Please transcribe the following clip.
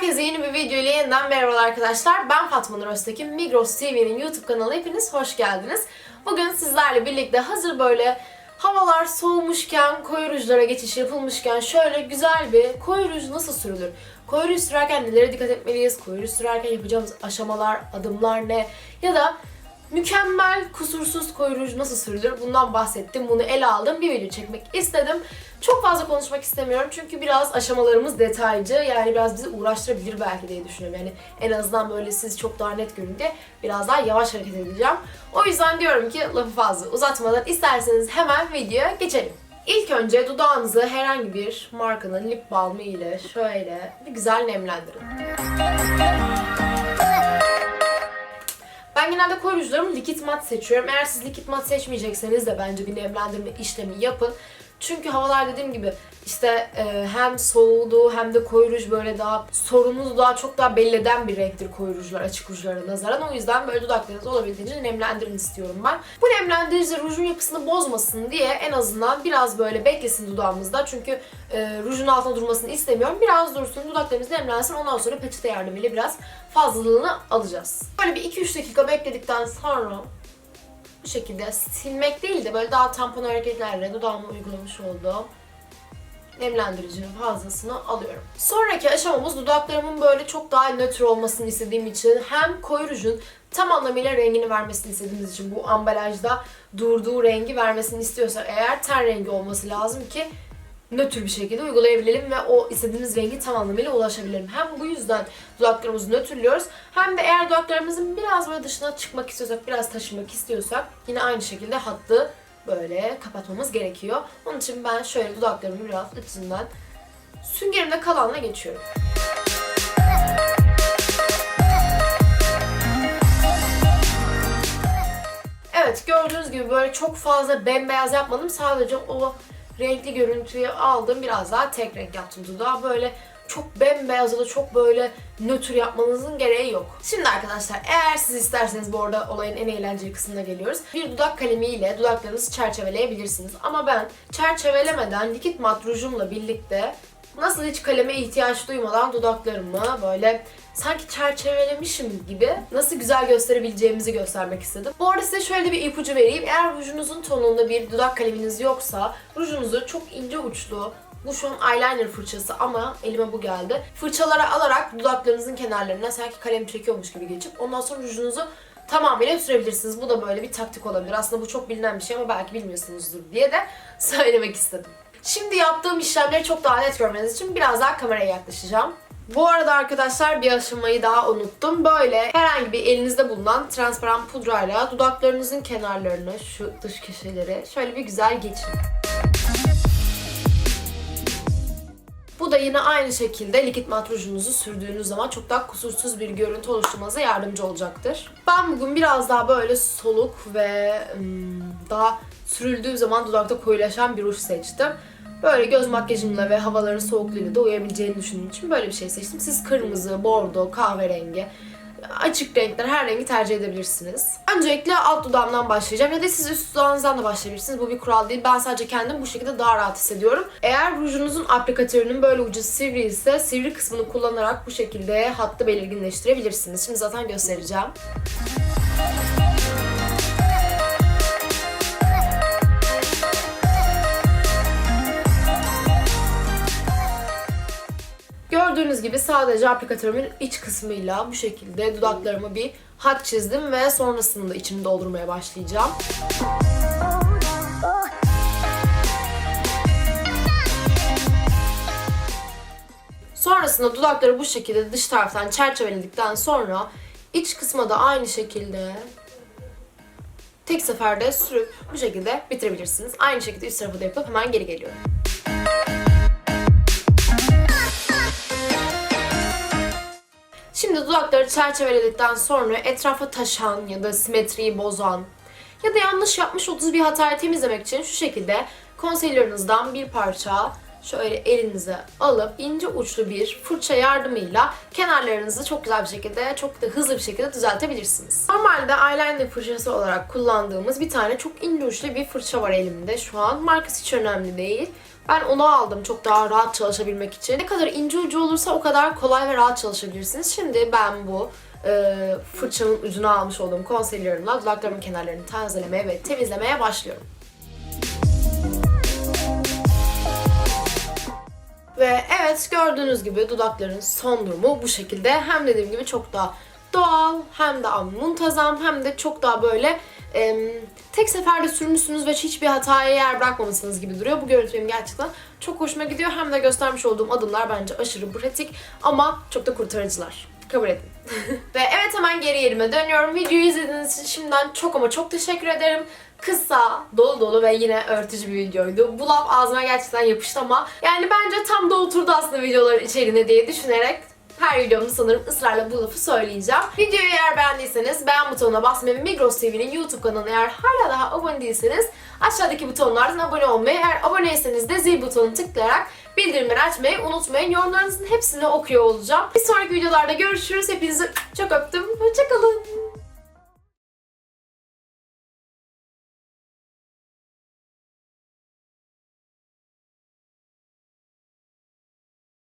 Herkese yeni bir video ile yeniden merhabalar arkadaşlar. Ben Fatma Nur Öztekin. Migros TV'nin YouTube kanalına hepiniz hoş geldiniz. Bugün sizlerle birlikte hazır böyle havalar soğumuşken, koyu rujlara geçiş yapılmışken şöyle güzel bir koyu ruj nasıl sürülür? Koyu ruj sürerken nelere dikkat etmeliyiz? Koyu ruj sürerken yapacağımız aşamalar, adımlar ne? Ya da mükemmel, kusursuz koyu ruj nasıl sürülür? Bundan bahsettim. Bunu ele aldım. Bir video çekmek istedim. Çok fazla konuşmak istemiyorum çünkü biraz aşamalarımız detaycı. Yani biraz bizi uğraştırabilir belki diye düşünüyorum. Yani en azından böyle siz çok daha net görün diye biraz daha yavaş hareket edeceğim. O yüzden diyorum ki lafı fazla uzatmadan isterseniz hemen videoya geçelim. İlk önce dudağınızı herhangi bir markanın lip balmı ile şöyle bir güzel nemlendirin. Genelde koyu rujlarımı likit mat seçiyorum. Eğer siz likit mat seçmeyecekseniz de bence bir nemlendirme işlemi yapın. Çünkü havalar dediğim gibi işte e, hem soğudu hem de koyu ruj böyle daha sorunu daha çok daha belli eden bir renktir koyu rujlar açık rujlara nazaran. O yüzden böyle dudaklarınızı olabildiğince nemlendirin istiyorum ben. Bu nemlendirici rujun yapısını bozmasın diye en azından biraz böyle beklesin dudağımızda. Çünkü e, rujun altında durmasını istemiyorum. Biraz dursun dudaklarımız nemlensin ondan sonra peçete yardımıyla biraz fazlalığını alacağız. Böyle bir 2-3 dakika bekledikten sonra bu şekilde silmek değil de böyle daha tampon hareketlerle dudağıma uygulamış olduğum nemlendiricinin fazlasını alıyorum. Sonraki aşamamız dudaklarımın böyle çok daha nötr olmasını istediğim için hem koyu rujun tam anlamıyla rengini vermesini istediğimiz için bu ambalajda durduğu rengi vermesini istiyorsak eğer ten rengi olması lazım ki nötr bir şekilde uygulayabilelim ve o istediğimiz rengi tam anlamıyla ulaşabilelim. Hem bu yüzden dudaklarımızı nötrlüyoruz hem de eğer dudaklarımızın biraz böyle dışına çıkmak istiyorsak, biraz taşımak istiyorsak yine aynı şekilde hattı böyle kapatmamız gerekiyor. Onun için ben şöyle dudaklarımı biraz içinden süngerimde kalanla geçiyorum. Evet gördüğünüz gibi böyle çok fazla bembeyaz yapmadım. Sadece o renkli görüntüyü aldım. Biraz daha tek renk yaptım dudağı. Böyle çok bembeyaz ya da çok böyle nötr yapmanızın gereği yok. Şimdi arkadaşlar eğer siz isterseniz bu arada olayın en eğlenceli kısmına geliyoruz. Bir dudak kalemiyle dudaklarınızı çerçeveleyebilirsiniz. Ama ben çerçevelemeden likit mat birlikte nasıl hiç kaleme ihtiyaç duymadan dudaklarımı böyle sanki çerçevelemişim gibi nasıl güzel gösterebileceğimizi göstermek istedim. Bu arada size şöyle bir ipucu vereyim. Eğer rujunuzun tonunda bir dudak kaleminiz yoksa rujunuzu çok ince uçlu bu şu an eyeliner fırçası ama elime bu geldi. Fırçalara alarak dudaklarınızın kenarlarına sanki kalem çekiyormuş gibi geçip ondan sonra rujunuzu tamamıyla sürebilirsiniz. Bu da böyle bir taktik olabilir. Aslında bu çok bilinen bir şey ama belki bilmiyorsunuzdur diye de söylemek istedim. Şimdi yaptığım işlemleri çok daha net görmeniz için biraz daha kameraya yaklaşacağım. Bu arada arkadaşlar bir aşamayı daha unuttum. Böyle herhangi bir elinizde bulunan transparan pudrayla dudaklarınızın kenarlarını, şu dış köşeleri şöyle bir güzel geçin. Bu da yine aynı şekilde likit mat rujunuzu sürdüğünüz zaman çok daha kusursuz bir görüntü oluşturmanıza yardımcı olacaktır. Ben bugün biraz daha böyle soluk ve daha sürüldüğü zaman dudakta koyulaşan bir ruj seçtim. Böyle göz makyajımla ve havaların soğukluğuyla da uyabileceğini düşündüğüm için böyle bir şey seçtim. Siz kırmızı, bordo, kahverengi, açık renkler her rengi tercih edebilirsiniz. Öncelikle alt dudağımdan başlayacağım ya da siz üst dudağınızdan da başlayabilirsiniz. Bu bir kural değil. Ben sadece kendim bu şekilde daha rahat hissediyorum. Eğer rujunuzun aplikatörünün böyle ucu sivri ise sivri kısmını kullanarak bu şekilde hattı belirginleştirebilirsiniz. Şimdi zaten göstereceğim. Gördüğünüz gibi sadece aplikatörümün iç kısmıyla bu şekilde dudaklarıma bir hat çizdim ve sonrasında içini doldurmaya başlayacağım. Sonrasında dudakları bu şekilde dış taraftan çerçeveledikten sonra iç kısma da aynı şekilde tek seferde sürüp bu şekilde bitirebilirsiniz. Aynı şekilde üst tarafı da yapıp hemen geri geliyorum. Şimdi dudakları çerçeveledikten sonra etrafa taşan ya da simetriyi bozan ya da yanlış yapmış olduğunuz bir hatayı temizlemek için şu şekilde concealer'ınızdan bir parça şöyle elinize alıp ince uçlu bir fırça yardımıyla kenarlarınızı çok güzel bir şekilde, çok da hızlı bir şekilde düzeltebilirsiniz. Normalde eyeliner fırçası olarak kullandığımız bir tane çok ince uçlu bir fırça var elimde şu an. Markası hiç önemli değil. Ben onu aldım çok daha rahat çalışabilmek için. Ne kadar ince ucu olursa o kadar kolay ve rahat çalışabilirsiniz. Şimdi ben bu e, fırçanın ucuna almış olduğum concealer'ımla dudaklarımın kenarlarını tazelemeye ve temizlemeye başlıyorum. Ve evet gördüğünüz gibi dudakların son durumu bu şekilde. Hem dediğim gibi çok daha doğal hem daha muntazam hem de çok daha böyle em, tek seferde sürmüşsünüz ve hiçbir hataya yer bırakmamışsınız gibi duruyor. Bu görüntü benim gerçekten çok hoşuma gidiyor. Hem de göstermiş olduğum adımlar bence aşırı pratik ama çok da kurtarıcılar. Kabul edin. ve evet hemen geri yerime dönüyorum. Videoyu izlediğiniz için şimdiden çok ama çok teşekkür ederim. Kısa, dolu dolu ve yine öğretici bir videoydu. Bu laf ağzıma gerçekten yapıştı ama yani bence tam da oturdu aslında videoların içeriğine diye düşünerek her videomda sanırım ısrarla bu lafı söyleyeceğim. Videoyu eğer beğendiyseniz beğen butonuna basmayı ve Migros TV'nin YouTube kanalına eğer hala daha abone değilseniz aşağıdaki butonlardan abone olmayı eğer aboneyseniz de zil butonunu tıklayarak bildirimleri açmayı unutmayın. Yorumlarınızın hepsini okuyor olacağım. Bir sonraki videolarda görüşürüz. Hepinizi çok öptüm. Hoşçakalın.